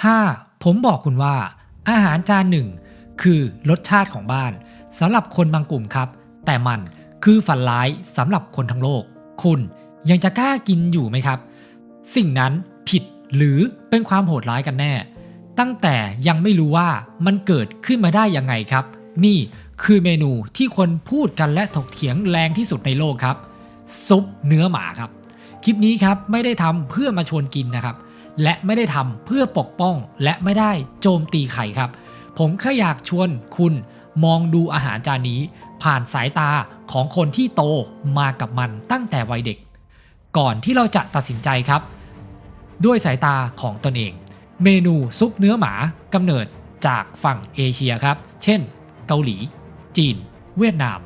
ถ้าผมบอกคุณว่า อาหารจานหนึ่งคือรสชาติของบ้านสำหรับคนบางกลุ่มครับ แต่มันคือฝันร้ายสำหรับคนทั้งโลก คุณยังจะกล้ากินอยู่ไหมครับ สิ่งนั้นผิดหรือเป็นความโหดร้ายกันแน่ ตั้งแต่ยังไม่รู้ว่ามันเกิดขึ้นมาได้ยังไงครับ นี่คือเมนูที่คนพูดกันและถกเถียงแรงที่สุดในโลกครับ ซุปเนื้อหมาครับ คลิปนี้ครับไม่ได้ทำเพื่อมาชวนกินนะครับ และไม่ได้ทำเพื่อปกป้องและไม่ได้โจมตีใครครับ ผมแค่อยากชวนคุณมองดูอาหารจานนี้ ผ่านสายตาของคนที่โตมากับมันตั้งแต่วัยเด็ก ก่อนที่เราจะตัดสินใจครับ ด้วยสายตาของตนเอง เมนูซุปเนื้อหมากำเนิดจากฝั่งเอเชียครับ เช่น เกาหลี จีน เวียดนาม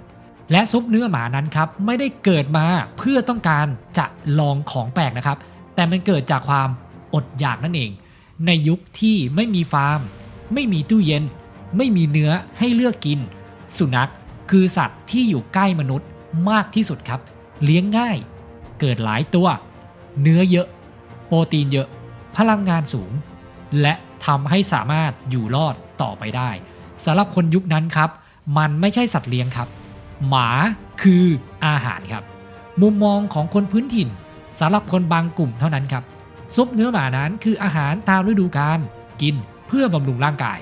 และซุปเนื้อหมานั้นครับ ไม่ได้เกิดมาเพื่อต้องการจะลองของแปลกนะครับ แต่มันเกิดจากความ อดอยากนั่นเอง ในยุคที่ไม่มีฟาร์ม ไม่มีตู้เย็น ไม่มีเนื้อให้เลือกกิน สุนัขคือสัตว์ที่อยู่ใกล้มนุษย์มากที่สุดครับ เลี้ยงง่าย เกิดหลายตัว เนื้อเยอะ โปรตีนเยอะ พลังงานสูง และทำให้สามารถอยู่รอดต่อไปได้สำหรับคนยุคนั้นครับ มันไม่ใช่สัตว์เลี้ยงครับ หมาคืออาหารครับ มุมมองของคนพื้นถิ่นสำหรับคนบางกลุ่มเท่านั้นครับ ซุปเนื้อหมานั้นคืออาหารตามฤดูกาลกินเพื่อบำรุงร่างกาย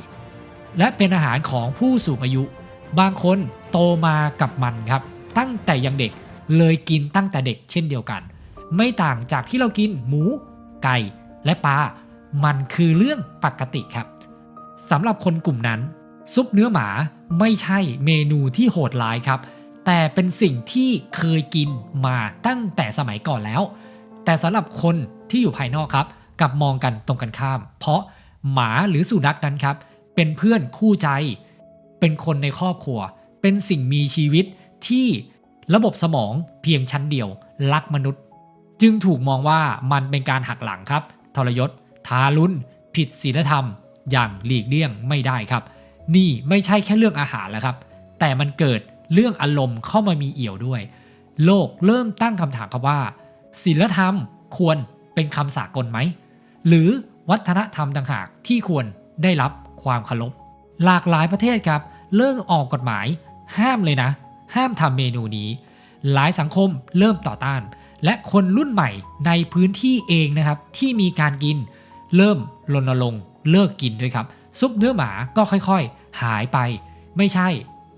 และเป็นอาหารของผู้สูงอายุ บางคนโตมากับมันครับ ตั้งแต่ยังเด็กเลยกินตั้งแต่เด็กเช่นเดียวกัน ไม่ต่างจากที่เรากินหมู ไก่และปลามันคือเรื่องปกติครับสำหรับคนกลุ่มนั้น ซุปเนื้อหมาไม่ใช่เมนูที่โหดร้ายครับ แต่เป็นสิ่งที่เคยกินมาตั้งแต่สมัยก่อนแล้ว แต่สำหรับคน ที่อยู่ภายนอกครับกับมองกันตรงกันข้าม เพราะหมาหรือสุนัขนั้นครับ เป็นเพื่อนคู่ใจ เป็นคนในครอบครัว เป็นสิ่งมีชีวิตที่ระบบสมองเพียงชั้นเดียว รักมนุษย์ จึงถูกมองว่ามันเป็นการหักหลังครับ ทรยศ ทารุณผิดศีลธรรม อย่างหลีกเลี่ยงไม่ได้ครับ นี่ไม่ใช่แค่เรื่องอาหารแล้วครับ แต่มันเกิดเรื่องอารมณ์เข้ามามีเอี่ยวด้วย โลกเริ่มตั้งคำถามครับว่าศีลธรรมควร เป็นคำสากลไหม หรือวัฒนธรรมต่างหากที่ควรได้รับความเคารพหลากหลายประเทศครับ เริ่มออกกฎหมาย ห้ามเลยนะ ห้ามทำเมนูนี้ หลายสังคมเริ่มต่อต้าน และคนรุ่นใหม่ในพื้นที่เองนะครับ ที่มีการกิน เริ่มรณรงค์เลิกกินด้วยครับ ซุปเนื้อหมาก็ค่อยๆ หายไป ไม่ใช่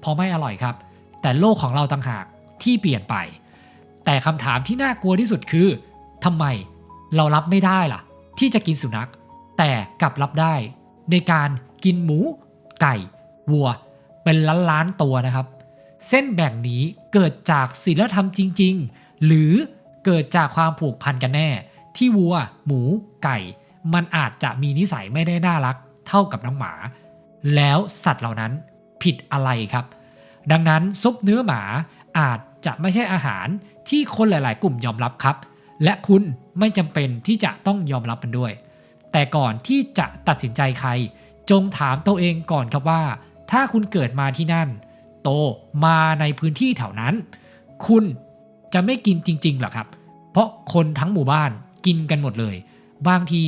พราะไม่อร่อยครับ แต่โลกของเราต่างหากที่เปลี่ยนไป แต่คำถามที่น่ากลัวที่สุดคือทำไม เรารับไม่ได้ล่ะ ที่จะกินสุนัข แต่กลับรับได้ ในการกินหมู ไก่ วัว เป็นล้านล้านๆตัวนะครับ เส้นแบ่งนี้เกิดจากศีลธรรมจริง ๆ หรือเกิดจากความผูกพันกันแน่ ที่วัว หมู ไก่ มันอาจจะมีนิสัยไม่ได้น่ารัก เท่ากับน้องหมา แล้วสัตว์เหล่านั้นผิดอะไรครับ ดังนั้นซุปเนื้อหมาอาจจะไม่ใช่อาหารที่คนหลาย ๆ กลุ่มยอมรับครับ และคุณไม่จำเป็นที่จะต้องยอมรับมันด้วย แต่ก่อนที่จะตัดสินใจใคร จงถามตัวเองก่อนครับว่า ถ้าคุณเกิดมาที่นั่น โตมาในพื้นที่แถวนั้น คุณจะไม่กินจริงๆหรอครับ เพราะคนทั้งหมู่บ้านกินกันหมดเลย บางที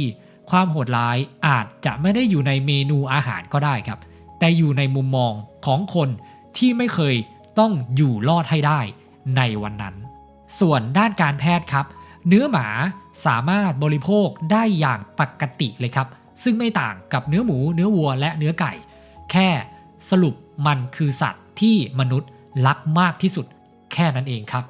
ความโหดร้ายอาจจะไม่ได้อยู่ในเมนูอาหารก็ได้ครับ แต่อยู่ในมุมมองของคนที่ไม่เคยต้องอยู่รอดให้ได้ในวันนั้น ส่วนด้านการแพทย์ครับ เนื้อหมาสามารถบริโภคได้อย่างปกติเลยครับ ซึ่งไม่ต่างกับเนื้อหมู เนื้อวัวและเนื้อไก่ แค่สรุปมันคือสัตว์ที่มนุษย์รักมากที่สุด แค่นั้นเองครับ